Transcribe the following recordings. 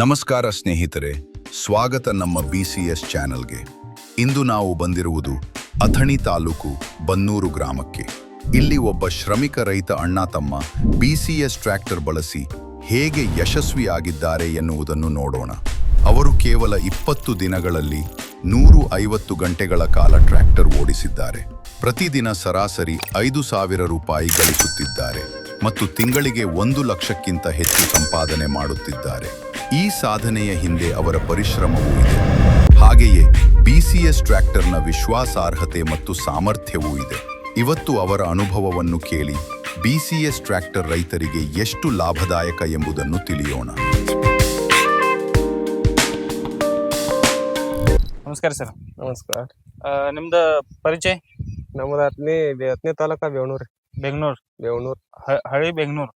ನಮಸ್ಕಾರ ಸ್ನೇಹಿತರೆ, ಸ್ವಾಗತ ನಮ್ಮ ಬಿ ಸಿ ಎಸ್ ಚಾನೆಲ್ಗೆ. ಇಂದು ನಾವು ಬಂದಿರುವುದು ಅಥಣಿ ತಾಲೂಕು ಬನ್ನೂರು ಗ್ರಾಮಕ್ಕೆ. ಇಲ್ಲಿ ಒಬ್ಬ ಶ್ರಮಿಕ ರೈತ ಅಣ್ಣ ತಮ್ಮ ಬಿ ಸಿ ಎಸ್ ಟ್ರ್ಯಾಕ್ಟರ್ ಬಳಸಿ ಹೇಗೆ ಯಶಸ್ವಿಯಾಗಿದ್ದಾರೆ ಎನ್ನುವುದನ್ನು ನೋಡೋಣ. ಅವರು ಕೇವಲ ಇಪ್ಪತ್ತು ದಿನಗಳಲ್ಲಿ ನೂರು ಐವತ್ತು ಗಂಟೆಗಳ ಕಾಲ ಟ್ರ್ಯಾಕ್ಟರ್ ಓಡಿಸಿದ್ದಾರೆ. ಪ್ರತಿದಿನ ಸರಾಸರಿ ಐದು ಸಾವಿರ ರೂಪಾಯಿ ಗಳಿಸುತ್ತಿದ್ದಾರೆ ಮತ್ತು ತಿಂಗಳಿಗೆ ಒಂದು ಲಕ್ಷಕ್ಕಿಂತ ಹೆಚ್ಚು ಸಂಪಾದನೆ ಮಾಡುತ್ತಿದ್ದಾರೆ. ಈ ಸಾಧನೆಯ ಹಿಂದೆ ಅವರ ಪರಿಶ್ರಮವೂ ಇದೆ. ಹಾಗೆಯೇ ಬಿಸಿಎಸ್ ಟ್ರ್ಯಾಕ್ಟರ್ನ ವಿಶ್ವಾಸಾರ್ಹತೆ ಮತ್ತು ಸಾಮರ್ಥ್ಯವೂ ಇದೆ. ಇವತ್ತು ಅವರ ಅನುಭವವನ್ನು ಕೇಳಿ ಬಿಸಿಎಸ್ ಟ್ರ್ಯಾಕ್ಟರ್ ರೈತರಿಗೆ ಎಷ್ಟು ಲಾಭದಾಯಕ ಎಂಬುದನ್ನು ತಿಳಿಯೋಣ. ನಮಸ್ಕಾರ ಸರ್. ನಮಸ್ಕಾರ. ನಿಮ್ದ ಪರಿಚಯ? ನಮ್ದು ಹತ್ತನೇ ಹತ್ತನೇ ತಾಲೂಕ ಬೇವಣೂರ್ ಬೆಂಗ್ಳೂರ್? ಬೇವಣೂರ್ ಹ- ಹಳಿ ಬೆಂಗ್ಳೂರ್.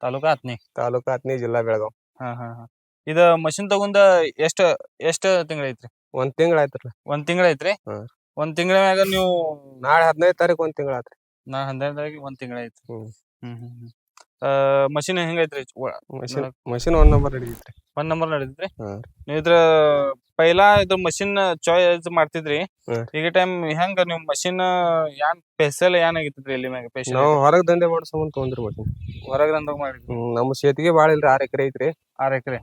ತಾಲೂಕಾ ಹತ್ನಿ? ತಾಲೂಕ ಹತ್ತನೇ ಜಿಲ್ಲಾ ಬೆಳಗಾವ್. ಹಾ ಹಾ ಹಾ. ಇದ ಮಷಿನ್ ತಗೊಂಡ ಎಷ್ಟ ಎಷ್ಟ ತಿಂಗಳ ಐತ್ರಿ ಒಂದ್ ತಿಂಗಳ ಆಯ್ತ್ರಲ್ಲ ಒಂದ್ ತಿಂಗಳ ಐತ್ರಿ ಹಾ. ಒಂದ್ ತಿಂಗಳ ಮ್ಯಾಗ ನೀವು ನಾಳೆ ಹದಿನೈದು ತಾರೀಕು ಒಂದ್ ತಿಂಗಳ ಆತ್ರಿ ನಾ ಹನ್ನೆರಡು ತಾರೀಕಿಗೆ ಒಂದ್ ತಿಂಗಳ ಐತ್ರಿ ಹ್ಮ್. ಹ್ಮ್ ಹ್ಮ್ ಹ್ಮ್. ಮಷಿನ್ ಹೆಂಗೈತ್ರಿ ಮಷಿನ್ ಮಷಿನ್ ಒಂದ್ ನಂಬರ್ ಹಿಡಿದಿತ್ರಿ ಒಂದ್ ನಂಬರ್ ನಡೀತ್ರಿ ಹಾ. ನೀವು ಇದ್ರ ಪೈಲಾ ಇದು ಮಷಿನ್ ಚಾಯ್ಸ್ ಮಾಡ್ತಿದ್ರಿ ಹಾ. ಈಗ ಟೈಮ್ ಹೆಂಗ ನೀವು ಮಷಿನ್ ಯಾನ್ ಸ್ಪೆಷಲ್ ಏನ್ ಆಗಿತ್ರಿ ಇಲ್ಲಿ ಮ್ಯಾಗ ಸ್ಪೆಷಲ್ ನಾವು ಹೊರಗ್ ದಂಡೆ ಮಾಡೋ ಸಂಬಂಧ ತೊಗೊಂಡ್ರಿ ಮಷಿನ್ ಹೊರಗಂದಾಗ ಮಾಡಿದ್ರಿ ನಮ್ಮ ನಮ್ ಸೇತಿಗೆ ಬಾಳ ಇಲ್ರಿ ಆರ್ ಎಕರೆ ಐತ್ರಿ ಆರ್ ಎಕರೆ.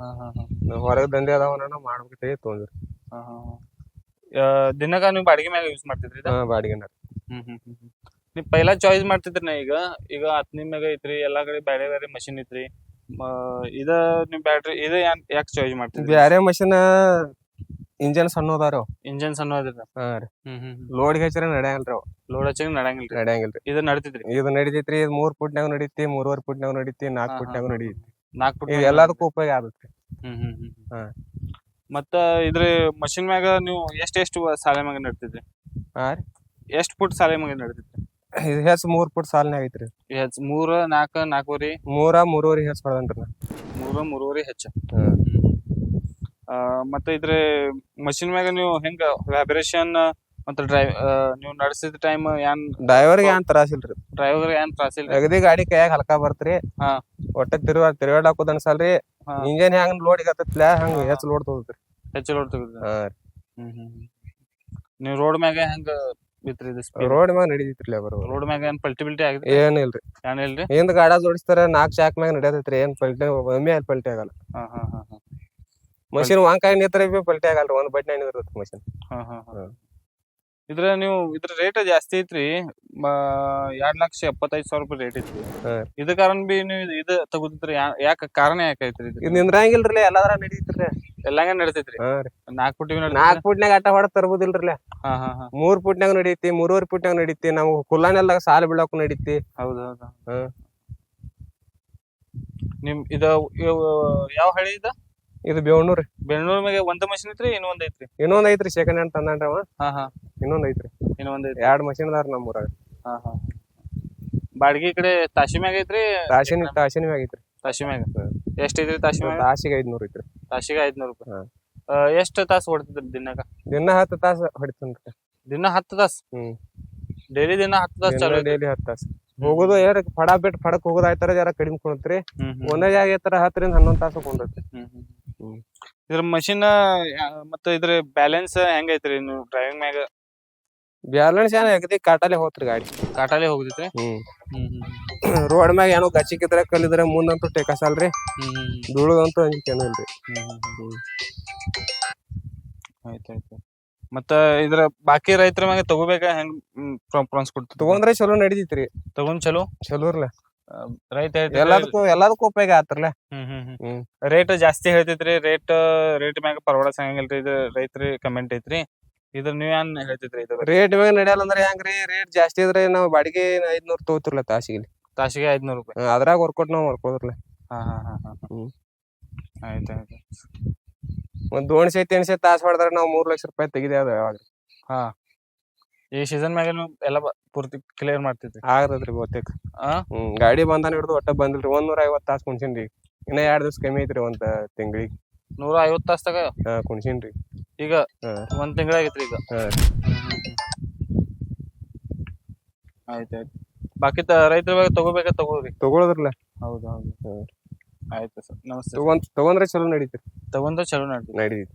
ಹಾ ನಾವ್ ಹೊರಗ್ ದಂಡೆ ಅದಾವನ ಮಾಡ್ಬೇಕಂತ ತೊಗೊಂಡ್ರಿ. ಆ, ನೀವು ಬಾಡಿಗೆ ಮ್ಯಾಗ ಯೂಸ್ ಮಾಡ್ತಿದ್ರಿ ಇದ? ಹಾ ಬಾಡಿಗೆ ಹ್ಮ್ ಹ್ಮ್ ಹ್ಮ್ ಹ್ಮ್. ನೀವ್ ಪೈಲಾ ಚಾಯ್ಸ್ ಮಾಡ್ತಿದ್ರಿ ನಾ ಈಗ ಈಗ ಹತ್ ಮ್ಯಾಗ ಐತ್ರಿ ಎಲ್ಲಾ ಕಡೆ ಬ್ಯಾರೆ ಬ್ಯಾರೆ ಮಷಿನ್ ಐತ್ರಿ. ಮ- ಇದ ನಿಮ್ ಬ್ಯಾಟ್ರಿ ಇದ ಯಾಕ್ ಚಾಯ್ಸ್ ಮಾಡ್ತಿದ್ರಿ? ಬ್ಯಾರೆ ಮಷಿನ್ ಇಂಜನ್ ಸಣ್ಣ ಅದಾರ ಇಂಜನ್ ಸಣ್ಣ ಅದ್ರಿ ಹ್ಮ್ ಹ್ಮ್ ಲೋಡ್ ಹೆಚ್ಚರ ನಡೆಯಲ್ರಿ ಅವ್. ಲೋಡ್ ಹಚ್ಚಿಗೆ ನಡಂಗಿಲ್ರಿ ನಡೆಯಂಗಿಲ್ರಿ. ಇದ ನಡೀತಿದ್ರಿ? ಇದು ನಡಿತೈತ್ರಿ ಇದ್ ಮೂರ್ ಫುಟ್ನ್ಯಾಗ ನಡೀತಿ ಮೂರುವರೆ ಫುಟ್ನ್ಯಾಗ ನಡೀತಿ ನಾಲ್ಕ್ ಹಾ, ಹಾ, ಫುಟ್ನ್ಯಾಗ ಹಾ. ನಡೀತಿ. ನಾಲ್ಕ್ ಫುಟ್ ಇದು ಎಲ್ಲದಕ್ಕೂ ಉಪಯೋಗ ಆಗುತ್ತೆ. ಹ್ಮ್ ಹ್ಮ್ ಹ್ಮ್ ಹಾ. ಮತ್ತ ಇದ್ರ ಮಷಿನ್ ಮ್ಯಾಗ ನೀವು ಎಷ್ಟ್ ಎಷ್ಟು ಸಾಲೆ ಮ್ಯಾಗ ನಡ್ತಿದ್ರಿ? ಹಾ ರೀ. ಎಷ್ಟ್ ಫುಟ್ ಸಾಲೆ ಮ್ಯಾಗ ನಡ್ತಿದ್ರಿ? ಇದು ಹೆಚ್ಚು ಮೂರ್ ಫುಟ್ ಸಾಲ್ನ್ಯಾಗ ಐತ್ರಿ ಹೆಚ್ಚ ಮೂರ ನಾಲ್ಕ ನಾಲ್ಕೂವರೆ? ಮೂರ ಮೂರುವರಿ ಹೆಸ್ ಹೊಡೆದನ್ರಿ ನಾ. ಮೂರ ಮೂರುವರಿ ಹೆಚ್ಚ. ಹ್ಮ್. ಆ, ಮತ್ತೆ ಇದ್ರ ಮಷಿನ್ ಮ್ಯಾಗ ನೀವು ಹೆಂಗ ವ್ಯಾಬ್ರೇಷನ್ ಮತ್ತೆ ಡ್ರೈವ್ ನೀವು ನಡೆಸಿದ ಟೈಮ್ ಏನ್ ಡ್ರೈವರ್ಗೆ ಏನ್ ತ್ರಾಸ ಇಲ್ರಿ. ಡ್ರೈವರ್ ಏನ್ ತ್ರಾಸ ಇಲ್ಲ ಅಗದಿ ಗಾಡಿ ಕೈಯಾಗ ಹಲ್ಕ ಬರ್ತ್ರಿ. ಹಾ. ಒಟ್ಟ ತಿರುವಾ ತಿರುಗಾಡಕೋದ್ ಅನ್ಸಲ್ರಿ. ಹಾ. ಇಂಜನ್ ಹೆಂಗ್ ಲೋಡ್ ಆಗತ್ತಲ್ಲ ಹಂಗ ಹೆಚ್ಚ ಲೋಡ್ ತಗೋತ್ರಿ. ಹೆಚ್ಚು ಲೋಡ್ ತೆಗೆದ್ರಿ ಹಾ ಹ್ಮ್ ಹ್ಮ್ ಹ್ಮ್. ನೀವು ರೋಡ್ ಮ್ಯಾಗ ಹೆಂಗ ಬಿತ್ರಿ ಇದು ಸ್ಪೀಡ್ ರೋಡ್ ಮ್ಯಾಗ ನಡೀತಿತ್ರಿ ಬರೋ ರೋಡ್ ಮ್ಯಾಗ ಏನ್ ಪಲ್ಟಿ ಬಿಲ್ಟಿ ಆಗಿದೆ ಏನ್ ಇಲ್ರಿ. ಏನ್ ಇಲ್ರಿ? ಹಿಂದ್ ಗಾಡ ಜೋಡಿಸ್ತಾರ ನಾಕ್ ಚಾಕ್ ಮ್ಯಾಗ ನಡೆಯತೈತ್ರಿ ಏನ್ ಪಲ್ಟಿ ಒಮ್ಮೆ ಅಲ್ಲಿ ಪಲ್ಟಿ ಆಗಲ್ಲ. ಹಾ ಹಾ ಹಾ ಹಾ. ಮಷಿನ್ ವಾಂಕಾಯಿ ನಿತ್ರ ಬಿ ಪಲ್ಟಿ ಆಗಲ್ರಿ ಒಂದ್ ಬಟ್ಟೆ ನಿಂದಿರ್ತೈತಿ ಮಷಿನ್. ಹಾ ಹಾ. ಹಾ. ಇದ್ರ ನೀವು ಇದ್ರ ರೇಟ್ ಜಾಸ್ತಿ ಐತ್ರಿ. ಎರಡ್ ಲಕ್ಷ ಎಪ್ಪತ್ತೈದು ಸಾವಿರ ರೂಪಾಯಿ ರೇಟ್ ಐತ್ರಿ. ಇದ ಕಾರಣ ಬಿ ನೀವು ಇದ ತಗೋತಿದ್ರಿ. ಯಾಕ ಕಾರಣ ಯಾಕೆ ಐತ್ರಿ ಇದು? ನಿಂದ್ರಂಗಿಲ್ರಿ ಎಲ್ಲಾದ್ರ ನಡೀತಿರ್ರಿ ಎಲ್ಲಂಗ ನಡೀತೈತ್ರಿ. ನಾಲ್ಕು ಫುಟ್ ನಾಲ್ಕ್ ಫುಟ್ನಾಗ ಆಟ ಹೊಡೆದ್ ತರ್ಬೋದಿಲ್ರಿ ಹಾ ಹಾ ಹಾ. ಮೂರ್ ಫುಟ್ನಾಗ ನಡೀತಿ ಮೂರುವರೆ ಫುಟ್ನಾಗ ನಡೀತಿ. ನಾವು ಕುಲ್ಲಾನೆಲ್ಲ ಸಾಲ ಬೀಳಕ್ ನಡೀತಿ. ಹೌದು ಹೌದು ಹಾ. ನಿಮ್ ಇದ ಯಾವ ಹಳಿ ಇದ? ಇದು ಬೇವಣ್ಣೂರಿ ಬೆಂಗಳೂರ್ ಮ್ಯಾಗ ಒಂದ್ ಮಷಿನ್ ಐತ್ರಿ ಇನ್ನೊಂದ್ ಐತ್ರಿ? ಇನ್ನೊಂದ್ ಐತ್ರಿ ಸೆಕೆಂಡ್ ಹ್ಯಾಂಡ್ ತಂದಾನ್ರಿ ಅವ. ಹಾ ಹಾ. ಇನ್ನೊಂದ್ ಐತ್ರಿ. ಇನ್ನೊಂದ್ ಐತ್ರಿ. ಎರಡ್ ಮಷಿನ್ ಅದಾರ ನಮ್ಮ ಊರಾಗ. ಹಾ ಹಾ. ಬಾಡ್ಗಿ ಈ ಕಡೆ ತಾಶಿ ಮ್ಯಾಗ ಐತ್ರಿ? ತಾಸಿನ ತಾಸಿನ ಮ್ಯಾಗ ಐತ್ರಿ. ತಾಶಿ ಮ್ಯಾಗ. ಎಷ್ಟ್ ಐತ್ರಿ ತಾಶಿ ಮ್ಯಾಗ? ತಾಸಿಗೆ ಐದ್ನೂರ್ ಐತ್ರಿ. ತಾಶಿಗೆ ಐದ್ನೂರ್ ರೂಪಾಯಿ. ಹಾ. ಆ, ಎಷ್ಟ್ ತಾಸ್ ಹೊಡ್ತಿದ್ರಿ ದಿನಕ್ಕ? ದಿನ ಹತ್ತು ತಾಸ ಹೊಡಿತನ್ರಿ ದಿನ ಹತ್ತು ತಾಸ್? ಹ್ಮ್. ಡೈಲಿ ದಿನ ಹತ್ತು ತಾಸ್ ಚಾಲು ಐತ್ರಿ. ಡೈಲಿ ಹತ್ತು ತಾಸ. ಹೋಗುದು ಏರ್ ಫಡ ಬಿಟ್ಟು ಫಡಕ್ ಹೋಗುದು ಆಯ್ತಾರ ಜರ ಕಡಿಮೆ ಕುಣತ್ರಿ. ಹ್ಮ್ ಹ್ಮ್. ಒಂದೇ ಜಾಗ ಐತರ ಹತ್ತರಿಂದ ಹನ್ನೊಂದ್ ತಾಸ ಕುಂದ್ರಿ ಹ್ಮ್ ಹ್ಮ್. ಹ್ಮ್. ಇದ್ರ ಮಷಿನ್ ಮತ್ತ ಇದ್ರ ಬ್ಯಾಲೆನ್ಸ್ ಹೆಂಗೈತ್ರಿ ನೀವು ಡ್ರೈವಿಂಗ್ ಮ್ಯಾಗ? ಬ್ಯಾಲೆನ್ಸ್ ಏನ್ ಅಗದಿ ಕಾಟಲೆ ಹೋತ್ರಿ ಗಾಡಿ. ಕಾಟಾಲೆ ಹೋಗ್ತೈತ್ರಿ? ಹ್ಮ್. ರೋಡ್ ಮ್ಯಾಗ ಏನೋ ಗಚ್ಚಿಕಿದ್ರೆ ಕಲ್ಲಿದ್ರೆ ಮುಂದಂತೂ ಟೇಕಸಲ್ರಿ. ಧೂಳದಂತೂ ಏನೂ ಇಲ್ರಿ ಆಯ್ತಾಯ್ತು ಮತ್ತ ಇದ್ರ ಬಾಕಿ ರೈತರ ಮ್ಯಾಗ ತಗೋಬೇಕಾ ಹೆಂಗ್ ಪ್ರಾನ್ಸ್ ಕೊಡ್ತ ತಗೊಂಡ್ರೆ ಚಲೋ ನಡೀತೈತ್ರಿ. ತಗೊಂಡ್ ಚಲೋ? ಚಲೋರ್ಲ. ರೈತ ಹೇಳ್ತಿದ್ರಿ- ಎಲ್ಲದಕ್ಕೂ ಎಲ್ಲದಕ್ಕೂ ಉಪಯೋಗ ಆತ್ರಲ್ಲ? ಹ್ಮ್ ಹ್ಮ್ ಹ್ಮ್. ಹ್ಮ್. ರೇಟ್ ಜಾಸ್ತಿ ಹೇಳ್ತೈತ್ರಿ ರೇಟ್ ರೇಟ್ ಮ್ಯಾಗ ಪರವಾಡ ಸಂಗಲ್ರಿ ಇದು ರೈತರಿ ಕಮೆಂಟ್ ಐತ್ರಿ. ಇದ್ರ ನೀವ್ ಏನ್ ಹೇಳ್ತೈತ್ರಿ ಇದು ರೇಟ್ ಮ್ಯಾಗ ನಡೆಯಲ್ಲ ಅಂದ್ರೆ ಹೆಂಗ್ರಿ? ರೇಟ್ ಜಾಸ್ತಿ ಇದ್ರೆ ನಾವು ಬಾಡಿಗೆ ಐದ್ನೂರ್ ತಗೋತಿರ್ಲ ತಾಸಿಗೆ. ತಾಸಿಗೆ ಐದ್ನೂರ್ ರೂಪಾಯಿ. ಅದ್ರಾಗ ವರ್ಕೌಟ್ ನಾವ್ ಮಾಡ್ಕೋದ್ರಲ್ಲ ಹಾ ಹಾ ಹಾ ಹಾ. ಆಯ್ತಾಯ್ತು ಒಂದ್ ದೋಣ್ಸೆ ತಿನ್ಸೆ ತಾಸ್ ಹೊಡೆದ್ರೆ ನಾವ್ ಮೂರ್ ಲಕ್ಷ ರೂಪಾಯಿ ತೆಗಿದೆ ಅದ ಯಾವಾಗ ಹಾ. ಈ ಸೀಸನ್ ಮ್ಯಾಗೇನು ಎಲ್ಲ ಪೂರ್ತಿ ಕ್ಲಿಯರ್ ಮಾಡ್ತಿದ್ರಿ ಆಗದ್ರಿ ಬಹುತೇಕ. ಆ? ಹ್ಮ್ ಗಾಡಿ ಬಂದಾನ ಹಿಡಿದು ಒಟ್ಟ ಬಂದಿಲ್ರಿ ಒಂದ್ ನೂರ ಐವತ್ ತಾಸ್ ಕುಣ್ಸಿನ್ರಿ. ಇನ್ನ ಎರಡ್ ದಿವ್ಸ ಕಮ್ಮಿ ಐತ್ರಿ ಒಂದ್ ತಿಂಗಳಿಗೆ. ನೂರ ಐವತ್ತು ತಾಸ್ದಾಗ? ಹಾ ಕುಣ್ಸಿನ್ರಿ. ಈಗ ಹಾ. ಒಂದ್ ತಿಂಗಳಾಗೈತ್ರಿ ಈಗ. ಹಾ. ಆಯ್ತು ಬಾಕಿ ತ ರೈತರ ಬಗ್ಗೆ ತಗೋಬೇಕಾ ತಗೋರಿ ತಗೊಳದ್ರಲ್ಲ? ಹೌದು ಹೌದು. ಆಯ್ತು ಸರ್ ನಮಸ್ತೆ ತಗೊಂಡ್ ತಗೊಂಡ್ರೆ ಚಲೋ ನಡೀತ್ರಿ. ತಗೊಂಡ್ರೆ ಚಲೋ ನಡ್ರಿ. ನಡೀತಿ